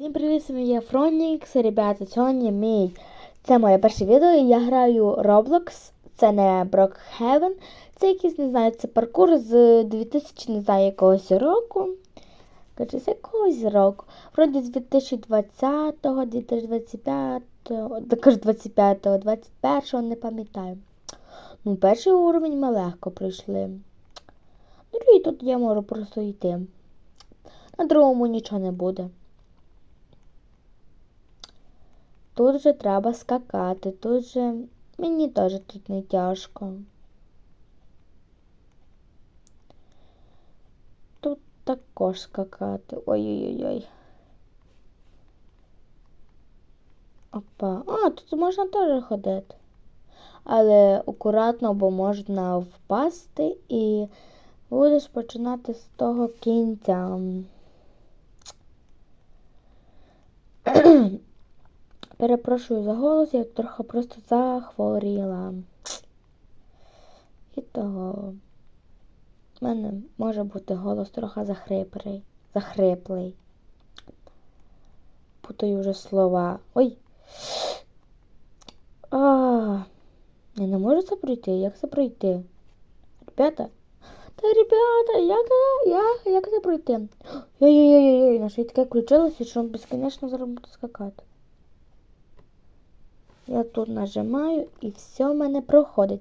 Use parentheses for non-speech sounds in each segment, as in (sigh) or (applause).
Всім привіт, я Фронікс, ребята, сьогодні мій. Це моє перше відео, і я граю Roblox, це не Brookhaven, це якийсь, не знаю, це паркур з 2000, не знаю, якогось року. Короче, з якогось року. Вроді з 2020-го, 2025-го, також 25-го, 21-го, не пам'ятаю. Ну, перший уровень ми легко пройшли. Другий тут я можу просто йти. На другому нічого не буде. Тут же треба скакати, тут же мені теж тут не тяжко. Тут також скакати. Ой-ой-ой. Опа. А, тут можна теж ходити. Але акуратно, бо можна впасти і будеш починати з того кінця. Перепрошую за голос, я трохи просто захворіла. І того в мене може бути голос трохи захриплий. захриплий. Путаю вже слова. Ой. А, я не можу це пройти. Як це пройти? Ребята? Та ребята, як, як, як це пройти? Ой-ой-ой, на я таке включилося, що безконечно зараз скакати. Я тут нажимаю і все в мене проходить.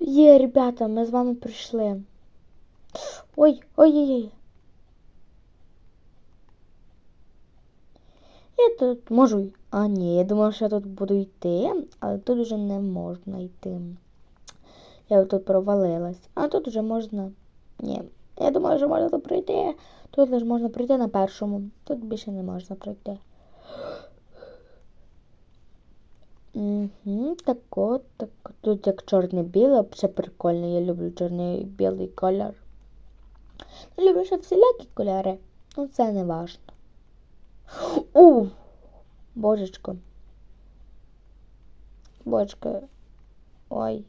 Є, ребята, ми з вами прийшли. Ой, ой-ой-ой. Я тут можу. А, ні, я думала, що я тут буду йти, але тут вже не можна йти. Я тут провалилась. А тут вже можна. Ні. Я думаю, що можна тут пройти. Тут лише можна пройти на першому. Тут більше не можна пройти. Угу, так от, так. Тут як чорне-біле, взагалі прикольно. Я люблю чорний білий колір. Люблю ще всілякі кольори. Ну це не важно. У! Божечко. Божечко. Ой.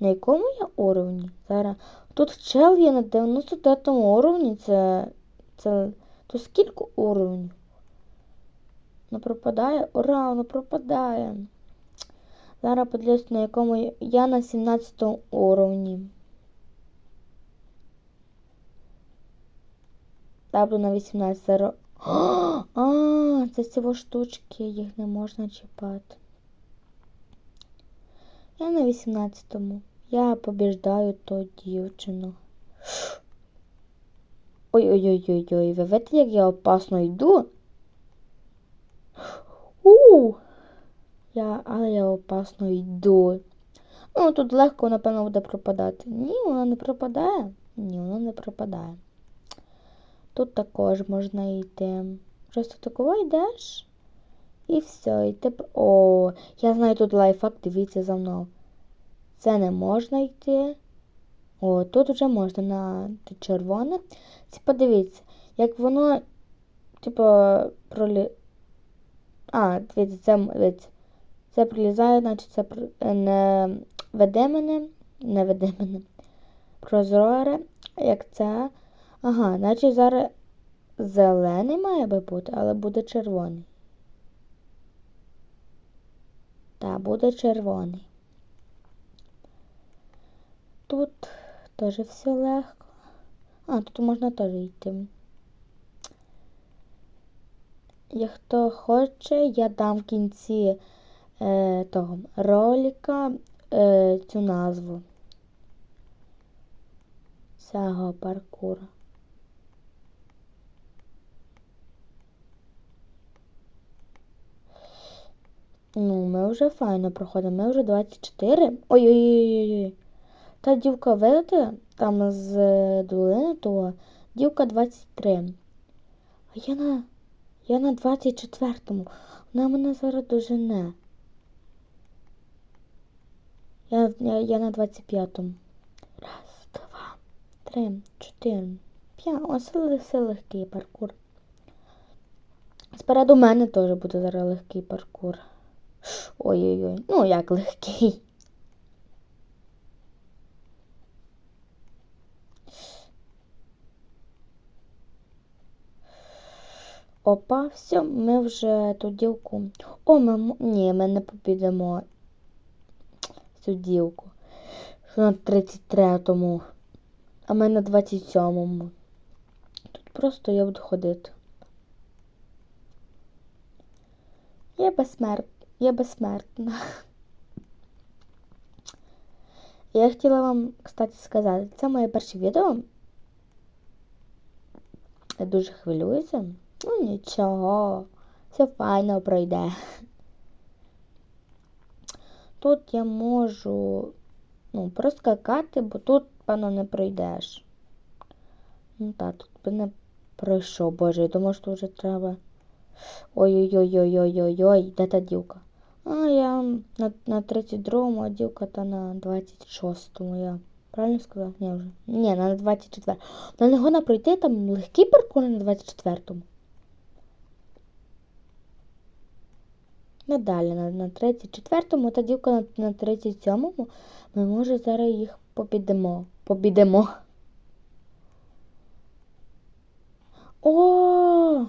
На якому я уровні? Зараз. Тут чел є на 93 уровні. Це. Це. То скільки уровнів? Не пропадає? Ура, воно пропадає. Зараз подивлюсь, на якому я на 17 уровні. Таблю на 18 зараз. (gasps) А, це цього штучки, їх не можна чіпати. Я на 18-му. Я побіждаю ту дівчину. (gasps) Ой-ой-ой-ой-ой, ви видите, як я опасно йду? (gasps) У! Я, але я опасно йду. Ну, тут легко, напевно, буде пропадати. Ні, вона не пропадає. Ні, вона не пропадає. Тут також можна йти. Просто такого йдеш. І все, і ти. О, я знаю тут лайфхак, дивіться за мною. Це не можна йти. О, тут вже можна на червоне. Це подивіться, як воно, типу, пролі. А, дивіться, це дивіться. Це прилізає, значить це не веде мене, не веде мене. Прозоре, як це. Ага, значить зараз зелений має би бути, але буде червоний. Так, буде червоний. Тут теж все легко. А, тут можна теж йти. Як хто хоче, я дам в кінці е, того ролика е, цю назву цього паркура. Ну, ми вже файно проходимо. Ми вже 24. Ой-ой-ой. Та дівка, видите, там з долини, то дівка 23. А я на я на 24-му. Вона мене зараз дожене. Я, я, я на 25-му. Раз, два, три, чотири, п'ять. Ось це легкий паркур. Спереду мене теж буде зараз легкий паркур. Ой-ой-ой, ну як легкий. Опа, все, ми вже ту дівку. О, ми ні, ми не побідемо цю дівку. Що на 33-му, а ми на 27-му. Тут просто я буду ходити. Я безсмерт... Я безсмертна. Я хотіла вам, кстати, сказати, це моє перше відео. Я дуже хвилююся. Ну нічого, все файно пройде. Тут я можу ну, проскакати, бо тут, певно, не пройдеш. Ну так, тут би не пройшов, боже, я думаю, що вже треба. Ой-ой-ой-ой-ой-ой-ой, де та дівка? А я на, на 32-му, а дівка та на 26-му. Я правильно сказала? Ні, вже. Ні, на 24-му. На не пройти там легкий паркур на 24-му. Надалі на, на 34-му, та дівка на, на 37-му. Ми, може, зараз їх побідемо. Побідемо. О!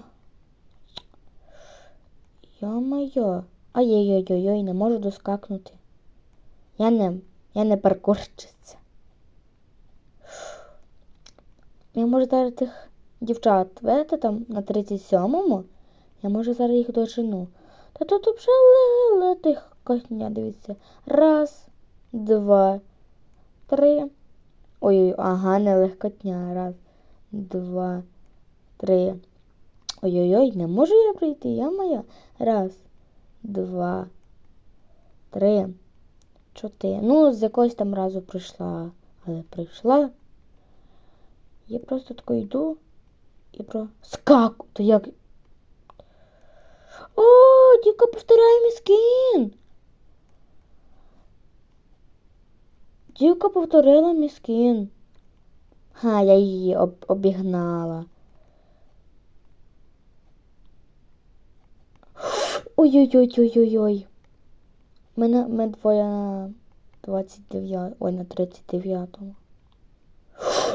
Йо-моє. Ой-ой-ой-ой, не можу доскакнути. Я не, я не паркурщиця. Я можу зараз тих дівчат, видите, там на 37-му, я можу зараз їх дожену. Та тут леле тих коня, дивіться. Раз, два, три. Ой-ой, ага, не легкотня. Раз, два, три. Ой-ой-ой, не можу я прийти, я моя. Раз, два, три, чотири. Ну, з якогось там разу прийшла, але прийшла. Я просто тако йду і про скаку. То як. О, дівка повторяє мій скін. Дівка повторила мій скін. Ха, я її об- обігнала. Ой-ой-ой-ой-ой-ой. Мене ми двоє на 29, ой, на 39-му.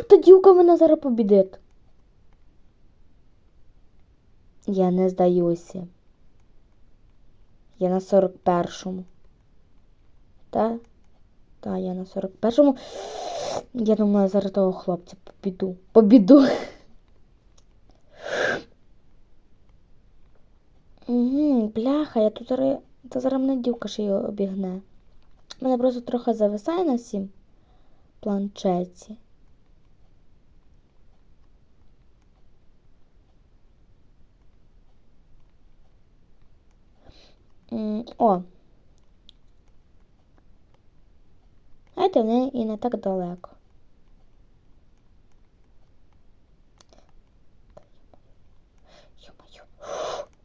Та дівка мене зараз побідить. Я не здаюся. Я на 41-му. Та? Та, я на 41-му. Я думаю, зараз того хлопця побіду. Побіду. Угу, бляха, я тут зараз. Та зараз мене дівка ще й обігне. Мене просто трохи зависає на сім планшеті. О. Знаєте, вони і не так далеко.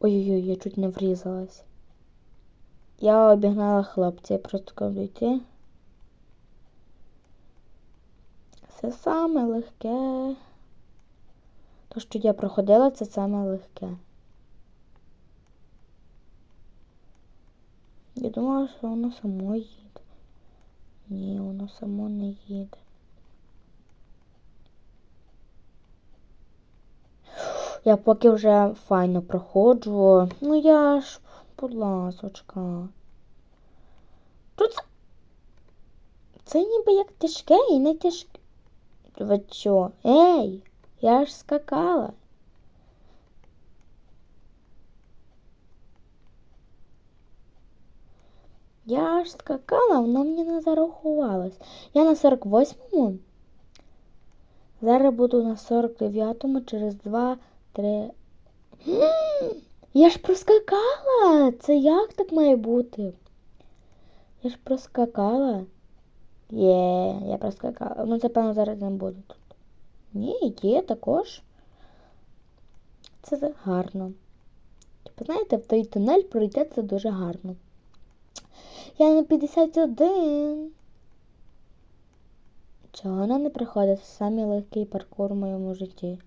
Ой-ой-ой, я чуть не врізалась. Я обігнала хлопця, я просто кажу йти. Це саме легке. То, що я проходила, це саме легке. Я думала, що воно само їде. Ні, воно само не їде. Я поки вже файно проходжу. Ну я ж, будь ласочка. Тут це, це ніби як тяжке і не тяжке. Ви що? Ей, я ж скакала. Я ж скакала, воно мені не зарахувалось. Я на 48-му. Зараз буду на 49-му через 2, 3. Я ж проскакала. Це як так має бути? Я ж проскакала. Є, я проскакала. Ну, це, певно, зараз не буду тут. Ні, є також. Це гарно. Типу, знаєте, в той тунель пройти це дуже гарно. Я на 51. Чого вона не приходить? Самий легкий паркур в моєму житті.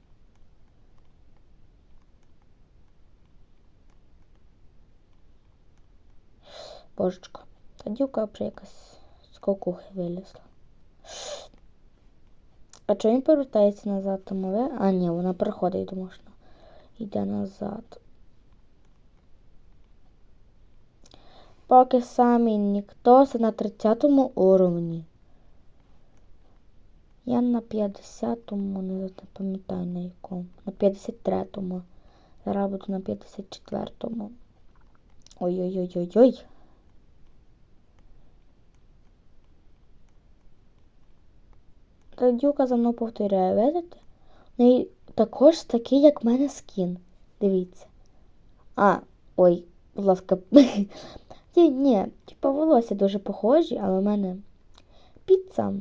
Божечко, та дівка вже якась з вилізла. А чому він повертається назад, тому ви? А, ні, вона приходить, думаю, що. йде назад. Поки самі ніхто на 30 уровні. Я на 50-му, не пам'ятаю на якому. На 53-му. Зараз буду на 54-му. Ой-ой-ой-ой-ой. Радюка за мною повторяє, видите? Неї також такий, як в мене скін. Дивіться. А, ой, будь ласка. (laughs) Ні, ні, типа волосся дуже похожі, але в мене піца.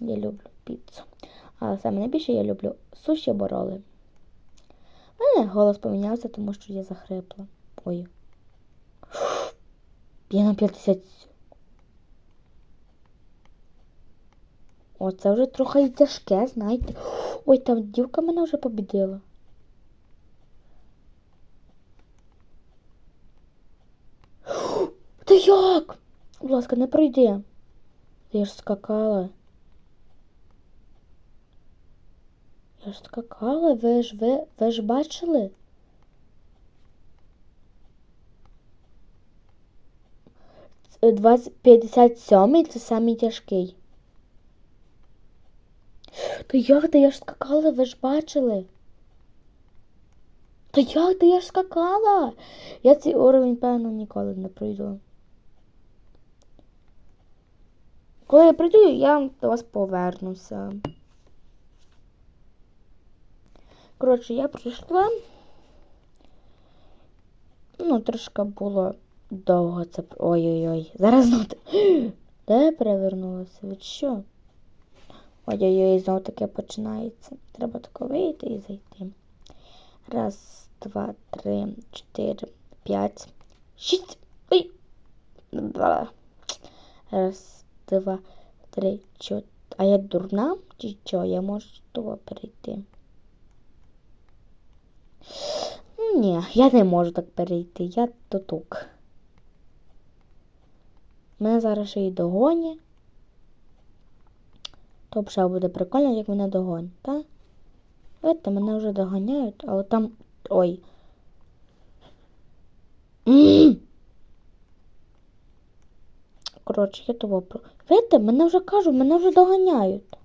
Я люблю піцу. А саме найбільше я люблю суші бороли. У мене голос помінявся, тому що я захрипла. Ой. Я на 50. О, це вже трохи тяжке, знаєте. Ой, там дівка мене вже побідила. Та як? Будь ласка, не пройди. Я ж скакала. Я ж скакала, ви ж ви, ви ж бачили? Ц- 20, 57 це самий тяжкий. Та як ти я ж скакала, ви ж бачили? Та як ти я ж скакала? Я цей уровень, певно, ніколи не пройду. Коли я прийду, я до вас повернуся. Коротше, я прийшла. Ну, трошки було довго це. Ой-ой-ой. Зараз знову. (gasps) Де я перевернулася? Від що? Ой-ой-ой, знову таке починається. Треба тако вийти і зайти. Раз, два, три, чотири, п'ять, шість. Ой. Два. Раз, два, три, чотири. А я дурна? Чи що? Я можу того перейти. Ні, я не можу так перейти. Я тутук. Мене зараз ще й догоні. То б буде прикольно, як мене догонять, так? Видите, мене вже доганяють, але там. Ой. Коротше, я того про. Видите, мене вже кажу, мене вже доганяють.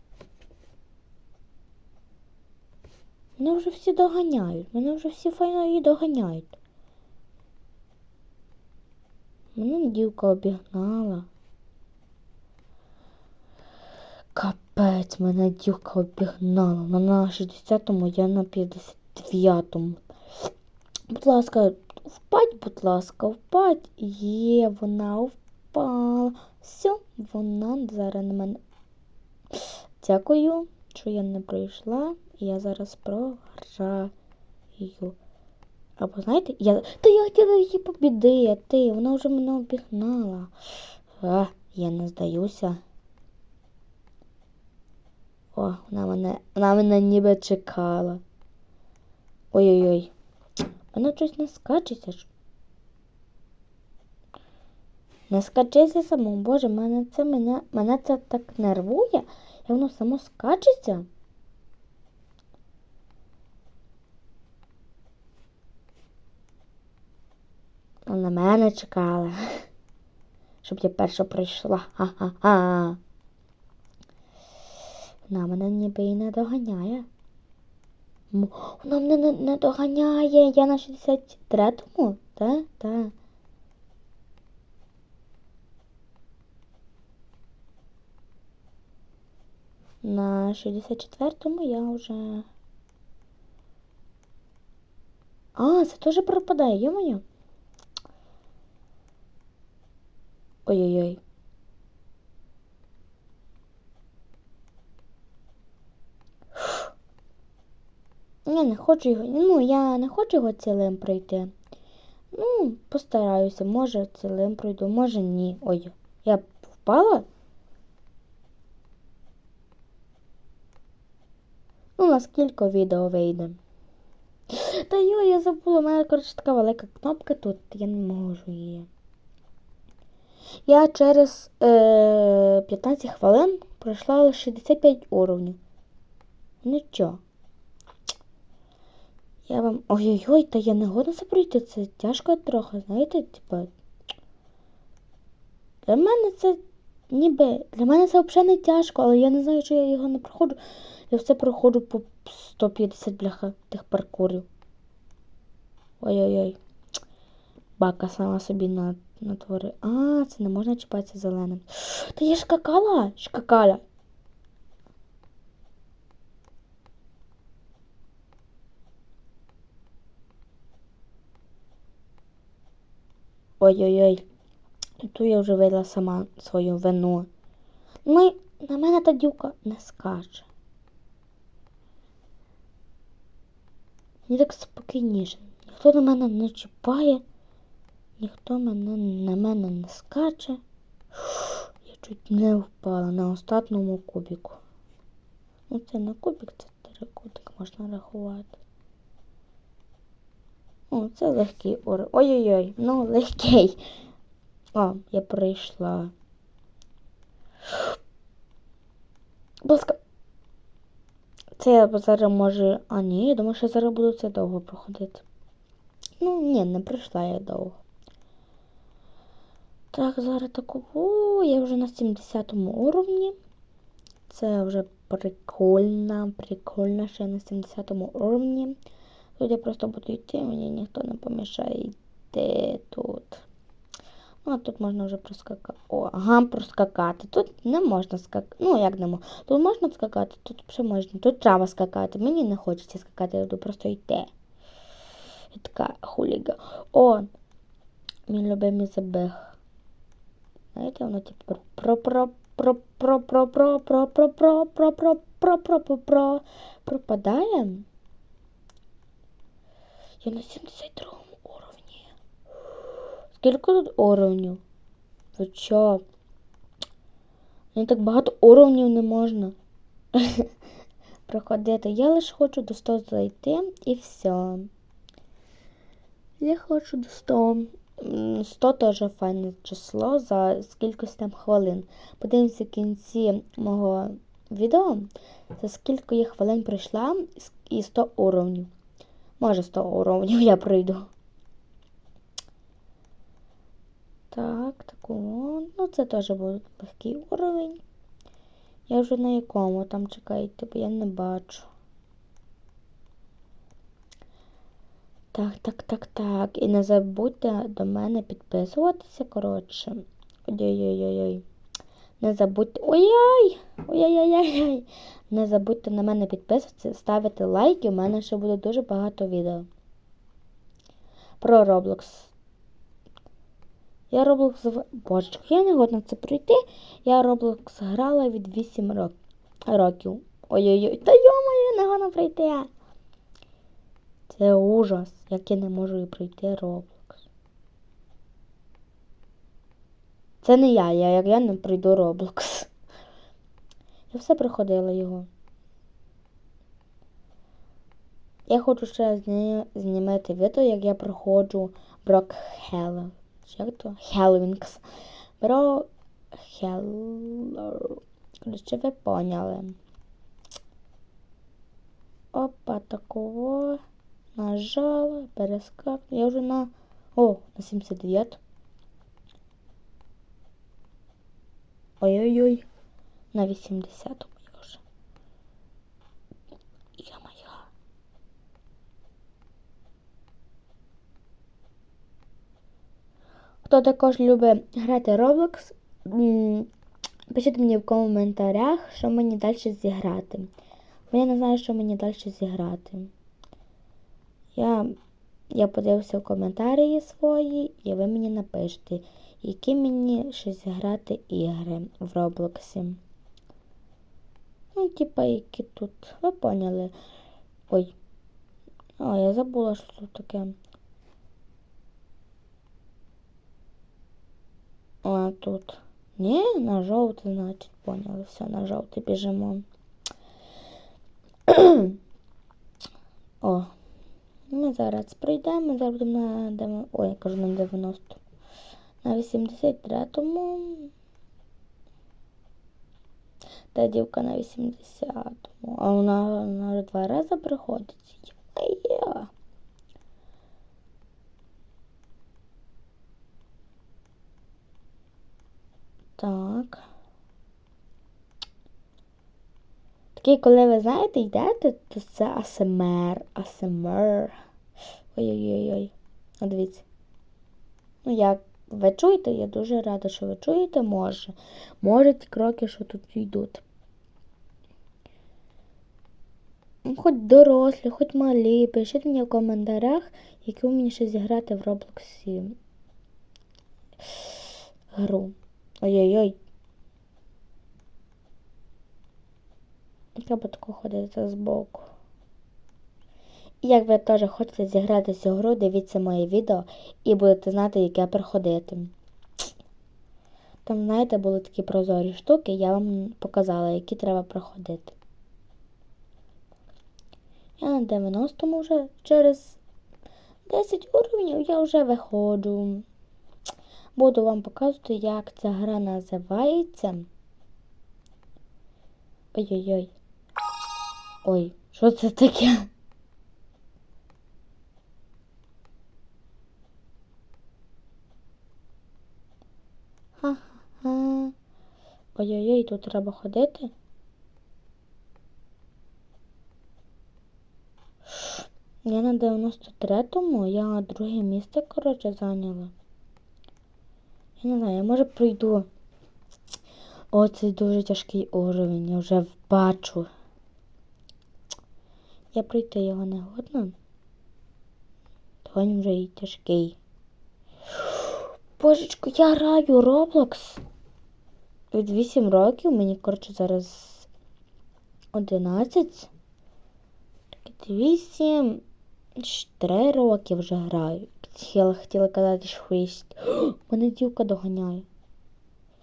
Мене вже всі доганяють. Мене вже всі файно її доганяють. Мене дівка обігнала. Капець, мене дівка обігнала. Вона на 60-му, я на 59-му. Будь ласка, впадь, будь ласка, впадь. Є, вона впала. Все, вона зараз на мене. Дякую, що я не пройшла. Я зараз програю. Або знаєте, я. Та я хотіла її побідити. Вона вже мене обігнала. А, я не здаюся. О, вона мене, вона мене ніби чекала. Ой-ой-ой. Вона щось не скачеться. Не скачеться само. Боже, мене це мене, мене це так нервує, і воно само скачеться. На мене чекала. (laughs) Щоб я перша прийшла. Вона мене ніби і не доганяє. Вона мене не, не доганяє. Я на 63-му, так? Так. На 64-му я вже. А, це теж пропадає, йо-моє. Ой-ой-ой. Я не хочу його. Ну, я не хочу його цілим пройти. Ну, постараюся, може цілим пройду, може ні. Ой, я впала? Ну, наскільки відео вийде. Та йо, я забула, у мене, коротше, така велика кнопка тут, я не можу її. Я через е, 15 хвилин пройшла лише 65 уровнів. Нічого. Я вам. Ой-ой-ой, та я не годна це пройти. Це тяжко трохи, знаєте, типа. Для мене це ніби. Для мене це взагалі не тяжко, але я не знаю, що я його не проходжу. Я все проходжу по 150 бляха тих паркурів. Ой-ой-ой. Бака сама собі на, натвори. А, це не можна чіпатися зеленим. (gasps) Та я ж какала, шкакаля. Ой-ой-ой. Ту я вже вила сама свою вину. Ну, на мене та дівка не скаже. Мені так спокійніше. Ніхто на мене не чіпає, ніхто мене на мене не скаче. Я чуть не впала на остатньому кубіку. Ну, це не кубік, це трикутик можна рахувати. О, це легкий уровень. Ой-ой-ой, ну легкий. О, я прийшла. Будь. Це я зараз може. А ні, я думаю, що зараз буду це довго проходити. Ну, ні, не прийшла я довго. Так, зараз такого. Я вже на 70 уровні. Це вже прикольно, прикольно, що я на 70 уровні. Тут я просто буду йти, мені ніхто не помішає йти тут. Ну, а тут можна вже проскакати. О, ага, проскакати. Тут не можна скакати. Ну, як не можна. Тут можна скакати, тут ще можна. Тут треба скакати. Мені не хочеться скакати, я буду просто йти. Я така хуліга. О, мій любимий забіг. Знаєте, воно типу про про про про про про про про про про про про про про про пропадає. Я на 72 уровні. Скільки тут уровнів? Чо? Мені так багато уровнів не можна (laughs) проходити. Я лише хочу до 100 зайти і все. Я хочу до 100. 100 теж файне число за скільки там хвилин. Подивимося в кінці мого відео, за скільки я хвилин пройшла і 100 уровнів. Може 100 уровнів (laughs) я пройду. Так, такого. Ну, це теж буде легкий уровень. Я вже на якому там чекайте, бо я не бачу. Так, так, так, так. І не забудьте до мене підписуватися, коротше. Ой-ой-ой-ой. Не забудьте. Ой-ой! Ой-ой-ой-ой! Не забудьте на мене підписуватися, ставити лайки, у мене ще буде дуже багато відео. Про Roblox. Я Roblox... Боже, я не годна це пройти. Я Roblox грала від 8 років. Ой-ой-ой, та йомаю, не годна пройти. Це ужас, як я не можу і пройти Roblox. Це не я, я як я не пройду Roblox. Я все проходила його. Я хочу ще знімати відео, як я проходжу Брок Хелло. Як то? Хелвінкс. Бро Хелло. Короче, ви поняли. Опа, такого. Нажала, перескак. Я вже на... О, на 79. Ой-ой-ой. На 80 я вже. Я моя. Хто також любить грати Roblox, пишіть мені в коментарях, що мені далі зіграти. Бо я не знаю, що мені далі зіграти. Я я подивився в коментарі свої, і ви мені напишете, які мені ще зіграти ігри в Роблоксі. Ну, типа, які тут. Ви поняли? Ой. О, я забула, що тут таке. Тут. Ні, на жовтий, значить, поняли. Все, на жовтий біжимо. (clears throat) О. Ми зараз пройдемо, зараз будемо на Ой, я кажу на 90. На 83-му. Та дівка на 80-му. А вона, вона два рази приходить. Є. Так. Такий, коли ви знаєте, йдете, то це АСМР. АСМР. Ой-ой-ой. А дивіться. Ну, як ви чуєте, я дуже рада, що ви чуєте, може. Може ті кроки, що тут йдуть. Ну, Хоч дорослі, хоч малі, пишіть мені в коментарях, яку мені ще зіграти в Роблоксі гру. Ой-ой-ой. Треба тако ходити збоку. І як ви теж хочете зіграти цю гру, дивіться моє відео і будете знати, яке проходити. Там, знаєте, були такі прозорі штуки, я вам показала, які треба проходити. Я на 90-му вже через 10 уровнів я вже виходжу. Буду вам показувати, як ця гра називається. Ой-ой-ой. Ой, що це таке? Ха-ха. Ой-ой-ой, тут треба ходити. Я на 93-му, я друге місце, коротше, зайняла. Я не знаю, я може пройду. О, це дуже тяжкий уровень, я вже бачу. Я пройти його не годна. То він вже і тяжкий. Божечко, я граю Roblox. Від 8 років, мені, коротше, зараз 11. 8, 3 роки вже граю. Хотіла, хотіла казати, що 6. (gasps) Мене дівка доганяє.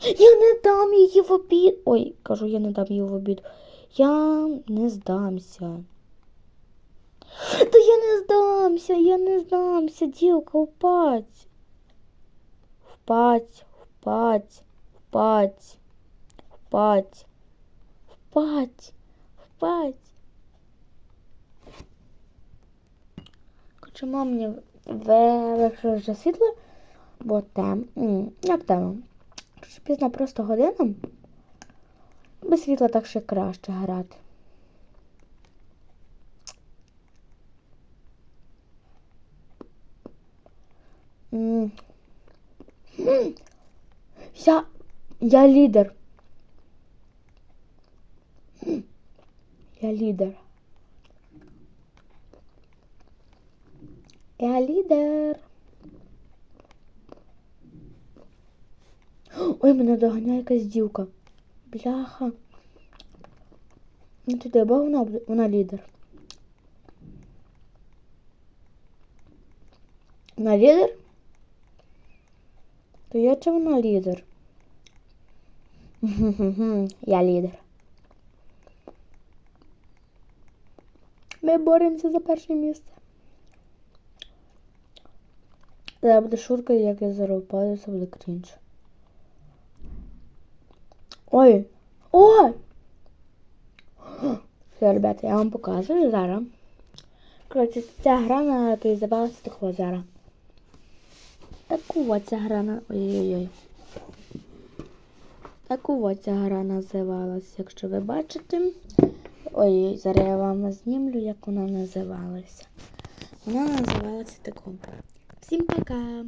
Я не дам її в обід. Ой, кажу, я не дам її в обід. Я не здамся. Та я не здамся, я не здамся, дівка, впать. Впать, впать, впать, впать, впать, впать. Чому мені виключили вже світло? Бо тем. Як тема? Що пізно просто година. Без світла так ще краще грати. Я, я лідер. Я лідер. Я лідер. Ой, мене доганяє якась дівка. Бляха. Ну туди, бо вона, вона лідер. Вона лідер? То я чи вона лідер? (laughs) Я лідер. Ми боремося за перше місце. Зараз буде шутка, як я зараз впаду, це буде крінж. Ой! Ой! Все, ребята, я вам показую зараз. Коротше, ця гра називалася такого зараз. Таку ось ця гра на... Ой-ой-ой. Таку ось ця гра називалась, якщо ви бачите. Ой, зараз я вам знімлю, як вона називалася. Вона називалася таком. Всім пока!